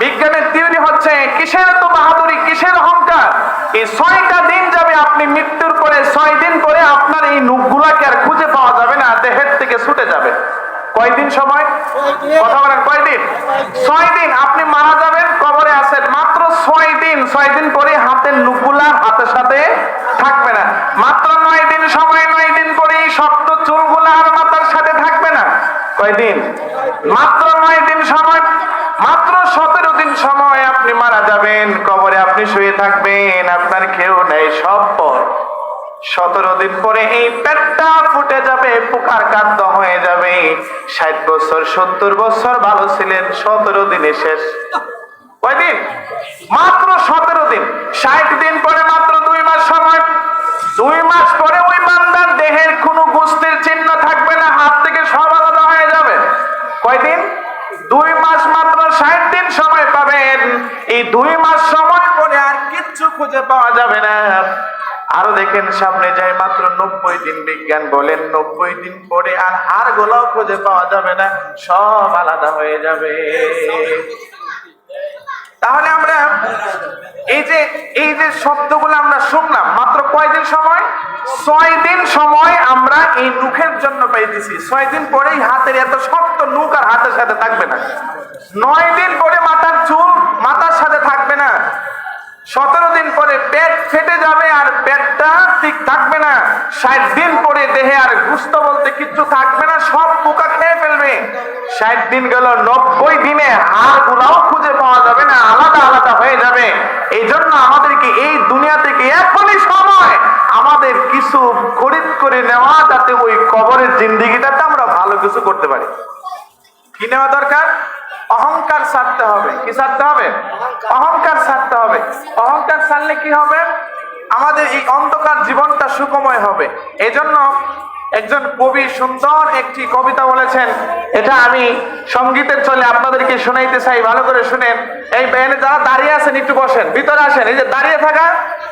বিজ্ঞানের থিওরি হচ্ছে, কিসের তো বাহাদুরি, কিসের অহংকার? এই ছয়টা দিন যাবে আপনি মৃত্যুর পরে, ছয় দিন পরে আপনার এই নুকগুলাকে আর খুঁজে পাওয়া যাবে না, দেহের থেকে ছুটে যাবে। কয়দিন সময়? কথা বলেন কয়দিন ছয় দিন, আপনি মারা যাবেন, কবরে আছেন, মাত্র ছয় দিন ছয় দিন পরে হাতের নুকগুলা হাতের সাথে থাকবে না। মাত্র নয় দিন সময়, নয় দিন পরে এই শক্ত চুলগুলা আর মাথার সাথে থাকবে না। কয়দিন মাত্র নয় দিন সময়, মাত্র দিন সময় আপনি মারা যাবেন, কবরে আপনি শুয়ে থাকবেন, আপনার কেউ নেই, সব পর। সতেরো দিন পরে এই পেটটা ফুটে যাবে, পোকার কাদ্য হয়ে যাবে। ষাট বছর, সত্তর বছর ভালো ছিলেন, সতেরো দিনে শেষ। কয়দিন? মাত্র সতেরো দিন। ষাট দিন পরে মাত্র দুই মাস সময়। দুই মাস পরে ওই বান্দার দেহের কোনো গোস্তের চিহ্ন থাকবে না, হাত থেকে সব আলাদা হয়ে যাবে। কয়দিন? দুই মাস মাত্র ষাট দিন সময় পাবেন। এই দুই মাস সময় পরে আর কিচ্ছু খুঁজে পাওয়া যাবে না। আরও দেখেন সামনে যায় মাত্র নব্বই দিন বিজ্ঞান বলেন, নব্বই দিন পরে আর হার গোলাও খুঁজে পাওয়া যাবে না, সব আলাদা হয়ে যাবে। তাহলে আমরা এই যে এই যে শব্দগুলো আমরা শুনলাম, মাত্র কয়দিন সময়? ছয় দিন সময় আমরা এই নুখের জন্য পাইতেছি। ছয় দিন পরেই হাতের এত শক্ত নুখ আর হাতের সাথে থাকবে না। নয় দিন পরে মাথার চুল মাথার সাথে থাকবে না। সতেরো দিন পরে পেট ফেটে যাবে আর পেটটা ঠিক থাকবে না। ষাট দিন পরে দেহে আর গুস্ত বলতে কিচ্ছু থাকবে না, সব পোকা খেয়ে ফেলবে। ষাট দিন গেল, নব্বই দিনে হাড় গুলাও খুঁজে পাওয়া যাবে না, আলাদা আলাদা হয়ে যাবে। এই জন্য আমাদেরকে এই দুনিয়া থেকে এখনই সময় আমাদের কিছু খরিদ করে নেওয়া যাতে ওই কবরের জিন্দিগিটাতে আমরা ভালো কিছু করতে পারি। কি নেওয়া দরকার? অহংকার ছাড়তে হবে। কি ছাড়তে হবে? অহংকার ছাড়তে হবে। অহংকার ছাড়লে কি হবে? আমাদের এই অন্ধকার জীবনটা সুখময় হবে। এজন্য একজন কবি সুন্দর একটি কবিতা বলেছেন। এটা আমি সঙ্গীতের চলে আপনাদেরকে শোনাইতে চাই, ভালো করে শুনেন। এই যারা দাঁড়িয়ে আছেন, একটু বসেন। ভিতরে আসেন, এই যে দাঁড়িয়ে থাকা,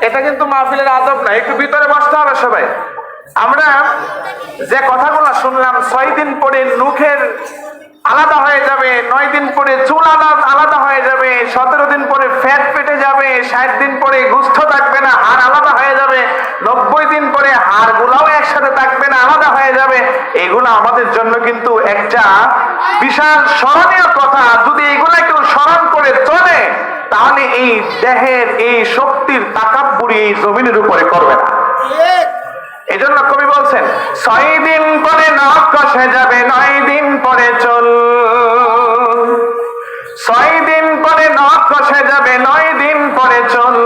এটা কিন্তু মাহফিলের আদব না, একটু ভিতরে বসতে হবে সবাই। আমরা যে কথাগুলো শুনলাম, ছয় দিন পরে নুখের আলাদা হয়ে যাবে, নয় দিন পরে চুল আলাদা হয়ে যাবে, সতেরো দিন পরে ফ্যাট পেটে যাবে, ষাট দিন পরে গুস্থ থাকবে না, হাড় আলাদা হয়ে যাবে, নব্বই দিন পরে হাড় গুলাও একসাথে থাকবে না, আলাদা হয়ে যাবে। এগুলো আমাদের জন্য কিন্তু একটা বিশাল স্মরণীয় কথা। যদি এগুলা কেউ স্মরণ করে চলে, তাহলে এই দেহের এই শক্তির তাকাব্বুরি এই জমিনের উপরে করবে না। এই জন্য কবি বলছেন, ছয় দিন পরে নখ কষে যাবে, নয় দিন পরে চল। ছয় দিন পরে নখ কষে যাবে, নয় দিন পরে চল।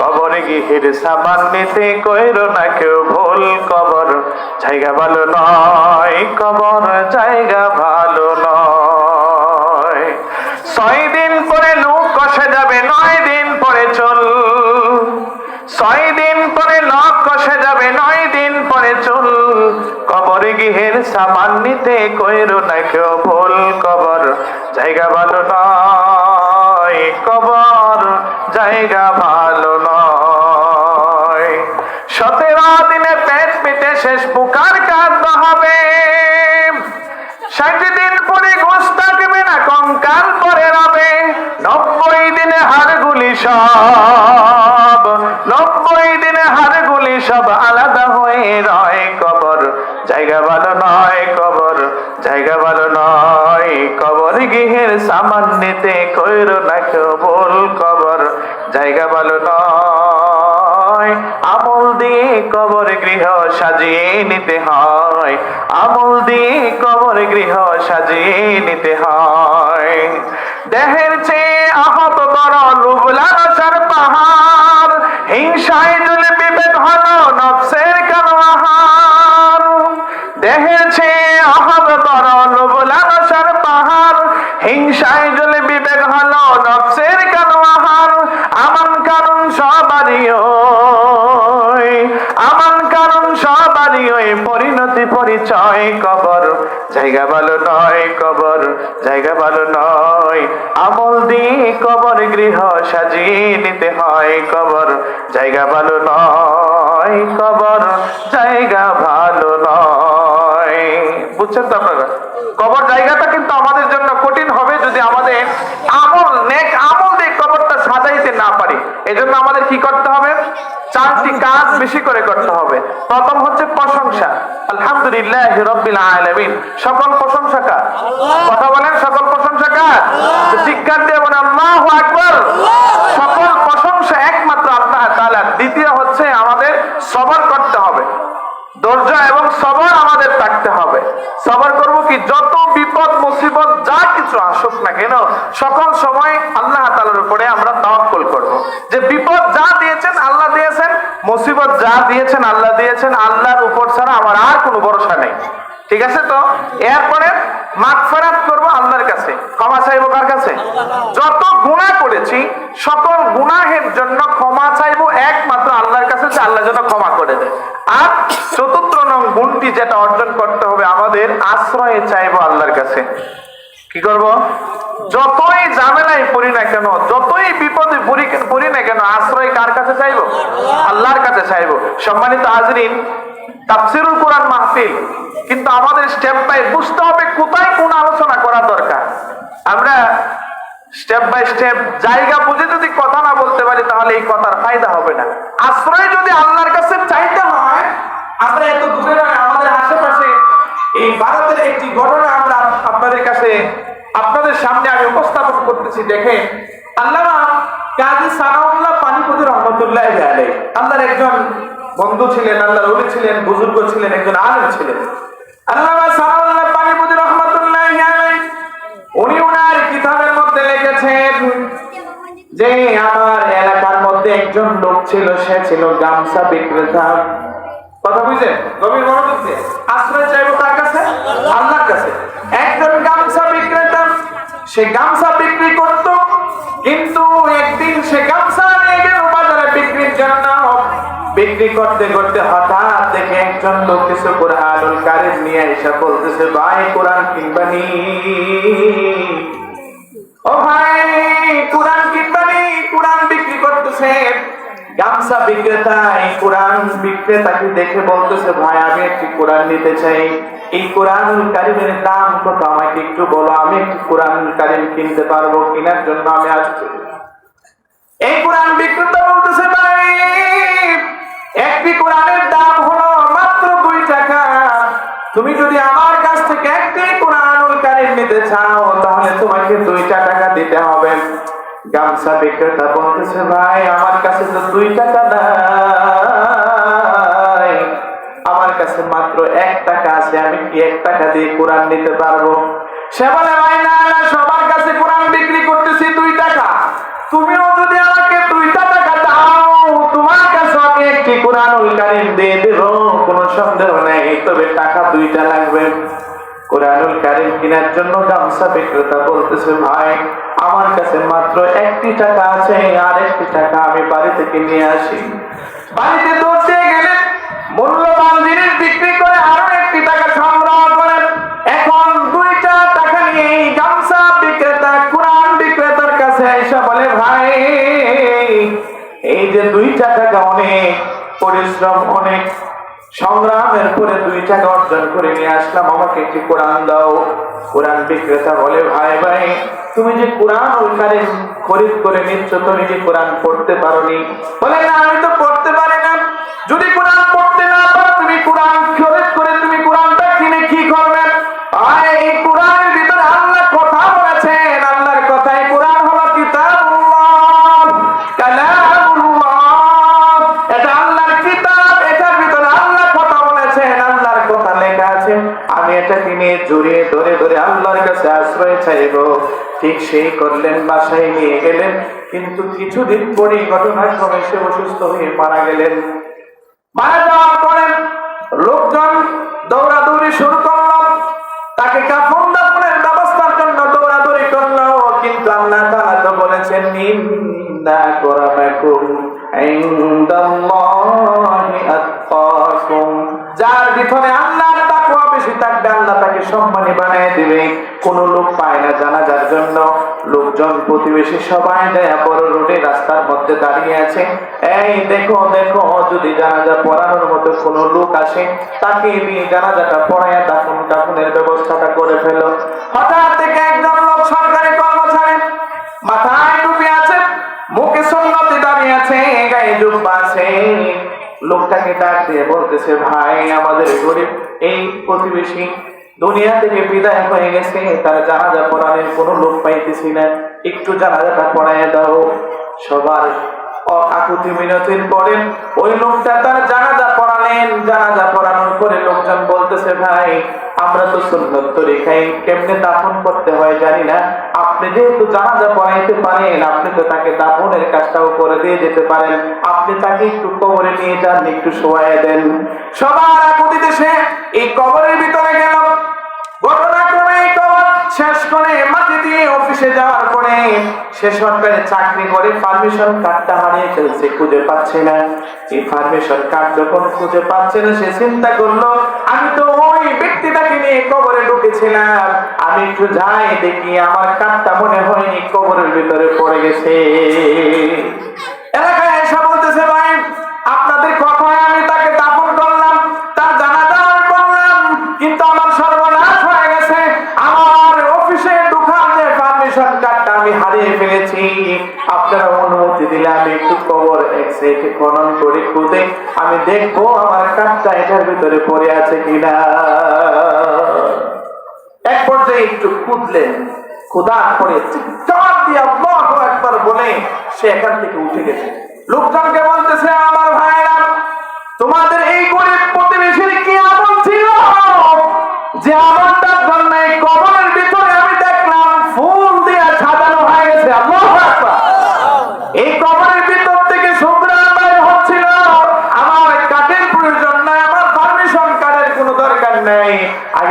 কবরে গিহির সামান নিতে কইর না কেউ ভুল কবর। জায়গা ভালো নয়, কবর জায়গা ভালো নয়। ছয় দিন পরে নখ কষে যাবে, নয় দিন পরে চল। ছয় দিন পরে নখ কষে যাবে নয় দিন পরে চুল কবরে গৃহের সামান নিতে কইরো না কেউ ভুল কবর। জায়গা ভালো নয়, কবর জায়গা ভালো নয়। সতেরো দিনে পেট পেটে শেষ বুকার কাঁদ হবে ষাট দিন পরে ঘোষ থাকবে না কঙ্কাল পরে রবে। নব্বই দিনে হাড়গুলি সব, নব্বই দিনে হাড়গুলি সব আলাদা হয়ে রয় জায়গা ভালো নয় কবর, জায়গা ভালো নয় কবর, গৃহের সামান নিতে কইর না কেউ বল কবর। জায়গা ভালো নয়, আমল দিয়ে কবর, গৃহ সাজিয়ে নিতে হয়। আমল দিয়ে কবর, গৃহ সাজিয়ে নিতে হয়। দেহের চেয়ে আহত বড় লুবলানসার পাহাড়, হিংসায় জলে চেয়ে আহত বড় লুবলানসার পাহাড়। হিংসায় জলে বিবেক হলো, নফসের কালো আহার? আমান কারণ সবারই আমান কারণ সবারই ওই। পরিণতি পরিচয় কবর, জায়গা ভালো নয় কবর, জায়গা ভালো নয়। আমল দিয়ে কবর গৃহ সাজিয়ে নিতে হয় কবর, জায়গা ভালো নয়। নয় কবর জায়গা ভালো নয়। বুঝছেন তো আপনারা? কবর জায়গাটা কিন্তু আমাদের জন্য কঠিন হবে যদি আমাদের আমল নেক আমল দিয়ে কবরটা সাজাইতে না পারি। এজন্য আমাদের কি করতে হবে? চারটি কাজ বেশি করে করতে হবে। প্রথম হচ্ছে প্রশংসা। আলহামদুলিল্লাহ রব্বিল আলামিন। সকল প্রশংসা কার? কথা বলেন সকল প্রশংসা কার? দিয়ে আল্লাহু আকবার। সকল প্রশংসা একমাত্র আল্লাহ তাআলা দ্বিতীয় হচ্ছে আমার সবর করতে হবে। ধৈর্য এবং সবর আমাদের থাকতে হবে। সবর করব কি? যত বিপদ, মুসিবত, যা কিছু আসুক না কেন, সকল সময় আল্লাহ তালার উপরে আমরা তাওয়াক্কুল করব। যে বিপদ যা দিয়েছেন আল্লাহ দিয়েছেন, মুসিবত যা দিয়েছেন আল্লাহ দিয়েছেন, আল্লাহর উপর ছাড়া আমার আর কোনো ভরসা নেই। ঠিক আছে তো? এরপরে মাগফিরাত করব আল্লাহর কাছে। ক্ষমা চাইব কার কাছে? যত গুনাহ করেছি, সকল গুনাহের জন্য ক্ষমা চাইব একমাত্র আল্লাহর কাছে যে আল্লাহ যেন ক্ষমা করে দেয়। আর চতুর্থ নং গুণটি যেটা অর্জন করতে হবে আমাদের, আশ্রয়ে চাইব আল্লাহর কাছে। কি করব? যতই ঝামেলায় পড়ি না কেন, যতই বিপদে পড়ি পড়ি না কেন, আশ্রয় কার কাছে চাইব? আল্লাহর কাছে চাইব। সম্মানিত হাজরিন তাফসিরুল কোরআন মাহফিল। কিন্তু আমাদের স্টেপ বাই বুঝতে হবে কোথায় কোন আলোচনা করা দরকার। আমরা স্টেপ বাই স্টেপ জায়গা বুঝে যদি কথা না বলতে পারি, তাহলে এই কথার ফায়দা হবে না। আশ্রয় যদি আল্লাহর কাছে চাইতে হয়, আমরা এত দূরে আমাদের আশেপাশে এই ভারতের একটি ঘটনা আমরা আপনাদের কাছে, আপনাদের সামনে আমি উপস্থাপন করতেছি। দেখেন, আল্লামা কাজী সানাউল্লাহ পানিপতি রহমতুল্লাহ আল্লাহর একজন বন্ধু ছিলেন আল্লাহর ওলি ছিলেন, বুজুর্গ ছিলেন, একজন আলেম ছিলেন। সে গামছা আশ্রয় চাইব কাছে? আল্লাহর কাছে। গামছা সে গামছা বিক্রি করত, কিন্তু একদিন সে গামছা বাজারে বিক্রির জন্য। বিক্রি করতে করতে হঠাৎ দেখে একজন লোক কিছু কোরআনুল কারিম নিয়ে এসে বলতেছে, ভাই, কোরআন কিনবানি ও ভাই, কোরআন কিনবানি কোরআন বিক্রি করতেছে। গামছা বিক্রেতা এই কোরআন বিক্রেতাকে দেখে বলতেছে, ভাই, আমি একটি কোরআন নিতে চাই। এই কোরআন কারিমের দাম কত? আমাকে একটু বলো, আমি একটি কোরআন কারিম কিনতে পারব কেনার জন্য আমি আসছি এই কোরআন বিক্রেতা বলতেছে একটি কোরআনের দাম হলো মাত্র দুই টাকা। তুমি যদি আমার কাছ থেকে একটি কোরআনুল কারিম নিতে চাও, তাহলে তোমাকে দুইটা টাকা দিতে হবে। গামছা বিক্রেতা বলতেছে, ভাই, আমার কাছে তো দুই টাকা নাই। আমার কাছে মাত্র এক টাকা আছে, আমি কি এক টাকা দিয়ে কোরআন নিতে পারব? সে বলে, ভাই, না না ভাই আর একটি টাকা আমি বাড়ি থেকে নিয়ে আসি। বাড়িতে দৌড়তে গেলে মূল্যবান জিনিস বিক্রি করে আরও একটি টাকা সংগ্রহ করেন। এখন দুইটা টাকা নিয়ে গামছা বিক্রেতা, কোরআন বিক্রেতার কাছে এসে বলে, ভাই, এই যে দুইটা টাকা অনেক পরিশ্রম, অনেক সংগ্রামের পরে দুই টাকা অর্জন করে নিয়ে আসলাম। আমাকে একটি কোরআন দাও। কোরআন বিক্রেতা বলে, ভাই ভাই, তুমি যে কোরআন ওইখানে খরিদ করে নিচ্ছ, তুমি যে কোরআন পড়তে পারোনি? বলে, না, আমি তো পড়তে পারি না। যদি জড়িয়ে ধরে ধরে আল্লাহর কাছে আশ্রয় চাইব। ঠিক সেই করলেন, বাসায় নিয়ে গেলেন। কিন্তু কিছুদিন পরে ঘটনাক্রমে সে অসুস্থ হয়ে মারা গেলেন। মারা যাওয়ার পরে লোকজন দৌড়াদৌড়ি শুরু করল। তাকে কাফন দাফনের ব্যবস্থার জন্য দৌড়াদৌড়ি করল। কিন্তু আল্লাহ তাআলা তো বলেছেন, ইন্না করামাকুম ইনদাল্লাহি যার ভিতরে থাকবে আল্লাহ তাকে সম্মানী বানিয়ে দিবে। কোন লোক পায় না জানাজার জন্য। লোকজন প্রতিবেশী সবাই যায় বড় রোডে রাস্তার মধ্যে দাঁড়িয়ে আছে। এই দেখো দেখো, যদি জানাজা পড়ানোর মতো কোনো লোক আসে, তাকে নিয়ে জানাজাটা পড়ায় দাফন কাফনের ব্যবস্থাটা করে ফেলো। হঠাৎ থেকে একজন লোক সরকারি কর্মচারী মাথায় টুপি আছে, মুখে সন্ন্যতি দাঁড়িয়ে আছে গরিব আছে। লোকটাকে ডাক দিয়ে বলতেছে, ভাই, আমাদের গরিব, এই প্রতিবেশী দুনিয়া থেকে বিদায় হয়ে গেছে, তার জানাজা পড়ানোর কোনো লোক পাইতেছি না। একটু জানাজাটা পড়ায় দাও। সবার আকুতি মিনতির পরে ওই লোকটা তার জানাজা পড়ালেন। জানাজা পড়ানোর পরে লোকজন বলতেছে, ভাই, আমরা তো সুন্নত তরিকাই কেমনে দাফন করতে হয় জানি না। আপনি যেহেতু জানাজা পড়াইতে পারেন, আপনি তো তাকে দাফনের কাজটাও করে দিয়ে যেতে পারেন। আপনি তাকে একটু কবরে নিয়ে যান, একটু শোয়াই দেন। সবার আকুতি দেশে এই কবরের ভিতরে গেল। কবর শেষ করে মাটি দিয়ে অফিসে যাওয়ার পরে সে সরকারি চাকরি করে পারমিশন কার্ডটা হারিয়ে ফেলছে, খুঁজে পাচ্ছে না। এই পারমিশন কার্ড যখন খুঁজে পাচ্ছে না, সে চিন্তা করল, আমি তো ওই ব্যক্তিটাকে নিয়ে কবরে ঢুকেছিলাম। আমি একটু যাই দেখি আমার কার্ডটা মনে হয়নি কবরের ভিতরে পড়ে গেছে। হারিয়ে ফেলেছি। আপনারা অনুমতি দিলে আমি একটু কবর এক সাইডে খনন করে খুঁজে আমি দেখব আমার কার্ডটা এটার ভিতরে পড়ে আছে কিনা। এক পর্যায়ে একটু খুঁজলেন। করে আল্লাহু আকবার বলে সে এখান থেকে উঠে গেছে। বলতেছে, আমার ভাইরা, তোমাদের এই গরিব প্রতিবেশীর কি আমল ছিল? যে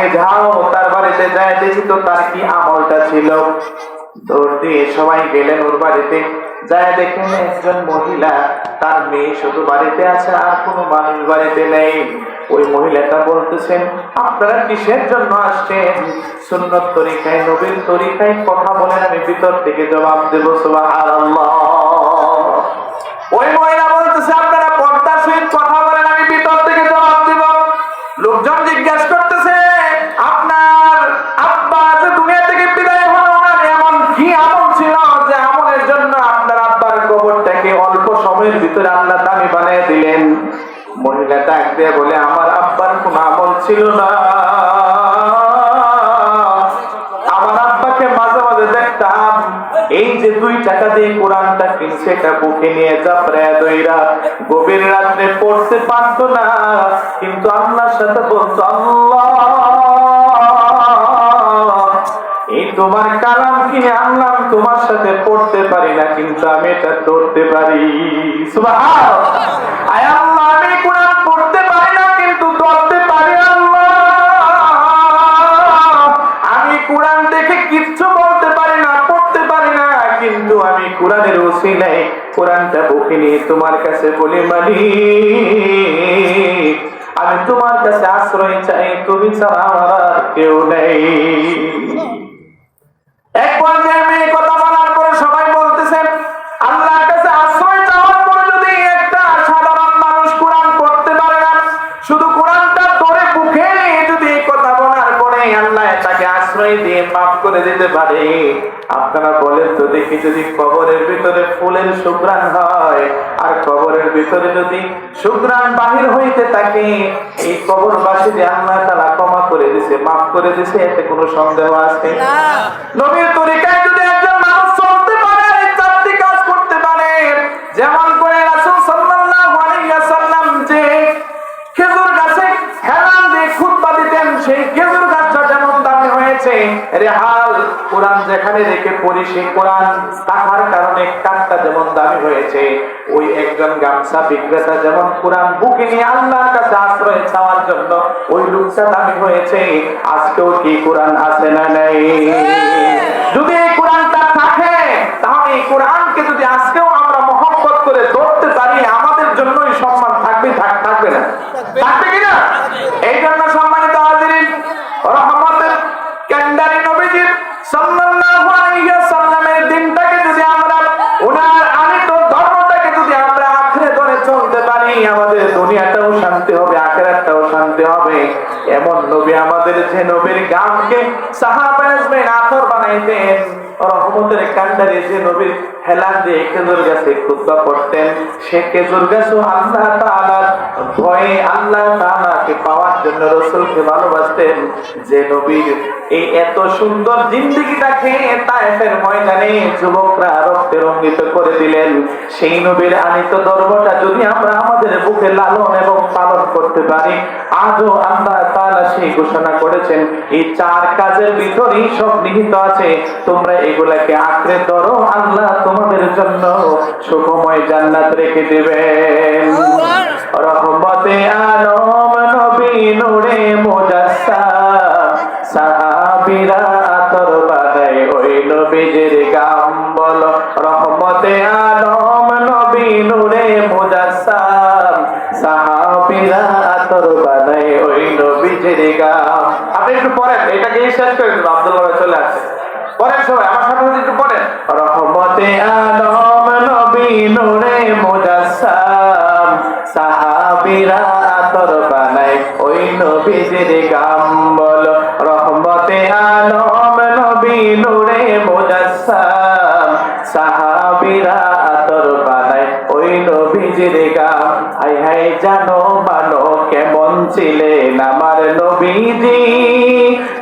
আগে যাও, তার বাড়িতে যায় দেখি তো তার কি আমলটা ছিল। সবাই গেলেন ওর বাড়িতে। যায় দেখেন একজন মহিলা, তার মেয়ে শুধু বাড়িতে আছে, আর কোনো মানুষ বাড়িতে নেই। ওই মহিলাটা বলতেছেন, আপনারা কিসের জন্য আসছেন? সুন্নত তরিকায় তরিকায় কথা বলেন, আমি ভিতর থেকে জবাব দেবো ওই মহিলা বলতেছে, আপনারা পর্দার সহিত কথা বলেন, আমি ভিতর থেকে জবাব দিব। লোকজন এটা বুকে নিয়ে চাপড়ে দইরা গভীর রাত্রে পড়তে পারত না, কিন্তু আল্লাহর সাথে বলতো, আল্লাহ তোমার কালাম কিনে আনলাম তোমার সাথে পড়তে পারি না, কিন্তু আমি এটা ধরতে পারি। আয় কোরআনের ওসিলায় কোরআনটা বুকে নিয়ে তোমার কাছে বলি, মালিক, আমি তোমার কাছে আশ্রয় চাই, তুমি ছাড়া আমার কেউ নেই। কথা বলার পরে সবাই বলতেছেন মানুষ কোরআন শুধু যদি কথা বলার পরে আল্লাহ তাকে আশ্রয় দিয়ে মাফ করে দিতে পারে আপনারা বলেন তো দেখি যদি কবরের ভিতরে ফুলের সুগ্রাণ হয় আর কবরের ভিতরে যদি সুগ্রাণ বাহির হইতে থাকে এই কবরবাসী যে আল্লাহ তারা ক্ষমা করে দিছে মাফ করে দিছে এতে কোনো সন্দেহ আছে? নবীর তরিকায় যদি একজন মানুষ চলতে পারে চারটি কাজ করতে পারে যেমন করে রাসূল সাল্লাল্লাহু আলাইহি ওয়াসাল্লাম যে খেজুর গাছে হেলান দিয়ে খুতবা দিতেন সেই খেজুর গাছটা যেমন দামি হয়েছে রেহাল কোরআন যেখানে রেখে পড়ি সেই কোরআন টাকার কারণে কাঠটা যেমন দামি হয়েছে ওই একজন গামছা বিক্রেতা যেমন কোরআন বুকে নিয়ে আল্লাহর কাছে আশ্রয় চাওয়ার জন্য ওই লোকটা দামি হয়েছে আজকেও কি কোরআন আছে না নাই? যদি এই কোরআনটা থাকে তাহলে এই কোরআনকে যদি আজকেও আমরা মহব্বত করে ধরতে পারি আমাদের জন্যই সম্মান থাকবে থাক- থাকবে না থাকবে কিনা এই জন্য সম্মানিত হাজিরিন রহমতের কান্ডারি নবীজির সাল্লাল্লাহু আলাইহি ওয়াসাল্লামের দিনটাকে যদি আমরা ওনার আনিত ধর্মটাকে যদি আমরা আঁকড়ে ধরে চলতে পারি আমাদের দুনিয়াটাও শান্তি হবে আখেরাতটাও শান্তি হবে এমন নবী আমাদের যে নবীর গামকে সাহাবা আজমাইন আতর বানাইতেন রহমতের কান্ডারি যে নবীর যুবকরা করে দিলেন। সেই নবীর আনিত ধর্মটা যদি আমরা আমাদের বুকে লালন এবং পালন করতে পারি, আজও আল্লাহ তাআলা সেই ঘোষণা করেছেন, এই চার কাজের ভিতরেই সব নিহিত আছে। তোমরা এগুলাকে আঁকড়ে ধরো, আল্লাহ তোমাদের জন্য সুখময় জান্নাত রেখে দিবেন। রহমতে আলম নবী নূরে মুজাসসাম সাহাবীরা আতর বানায় ওই নবীজির গাম বলো রহমতে আলম নবী নূরে মুজাসসাম সাহাবীরা আতর বানায় ওই নবীজির গাম। আপনি একটু পড়েন এটাকে শেষ করে আব্দুল্লাহ চলে আসছে পড়েন সবাই, আমার সাথে একটু পড়েন। রহমতে আলম নবী, নূরে মুজাসসাম সাহাবীরা আতর বানায় ওই নবীজির গাম বলো। রহমতে আলম নবী, নূরে মুজাসসাম সাহাবীরা আতর ওই গাম হাই হাই জানো মানো কেমন ছিলেন আমার নবীজি?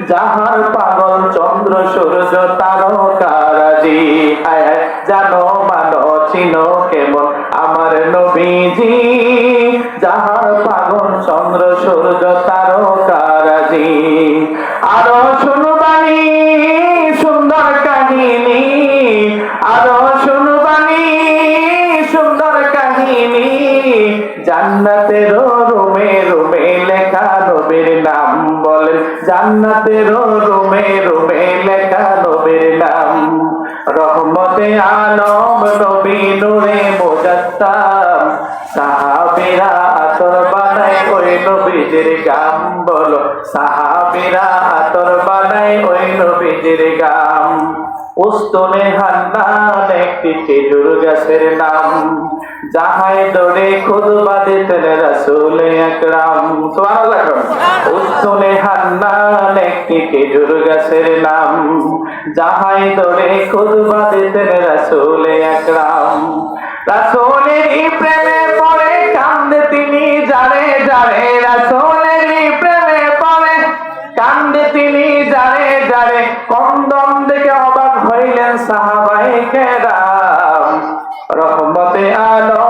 যাহার পাগল চন্দ্র, সূর্য তারকারাজি হায় হায় জানো মানো চিনো কেমন আমার নবীজি? যাহার পাগল চন্দ্র, সূর্য তারকারাজি আরও শুনবানি সুন্দর কাহিনী। আরও শুনবানি জান্নাতের রুমে রুমে লেখা নবীর নাম বলেন জান্নাতের রুমে রুমে লেখা নবীর নাম। রহমতে আলম, নবী নূরে মুজাত্তাম সাহাবীরা আতর বানায় ওই নবীজির গাম বলো। সাহাবীরা আতর বানায় ওই নবীজির গাম। উস্তনে হান্নান একটি খেজুর গাছের নাম। যাহাই দৌড়ে খুদবা দিতেন রাসূল আকরাম সুবহানাল্লাহ উস্তনে হান্নান একটি খেজুর গাছের নাম। যাহাই দৌড়ে খুদবা দিতেন রাসূল আকরাম রাসূলেরই প্রেমে পড়ে কান্দে তিনি জানে জানে রাসূলেরই প্রেমে পড়ে। কান্দে তিনি জানে জানে কন্দম দেখে অবাক হইলেন সাহাবাই কেরাম। রহমতে আলম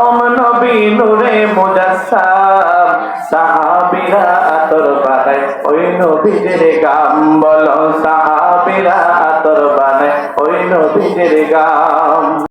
নবীদের গাম বলো সাহাবিরা আতর বানায় ওই নবীদের গাম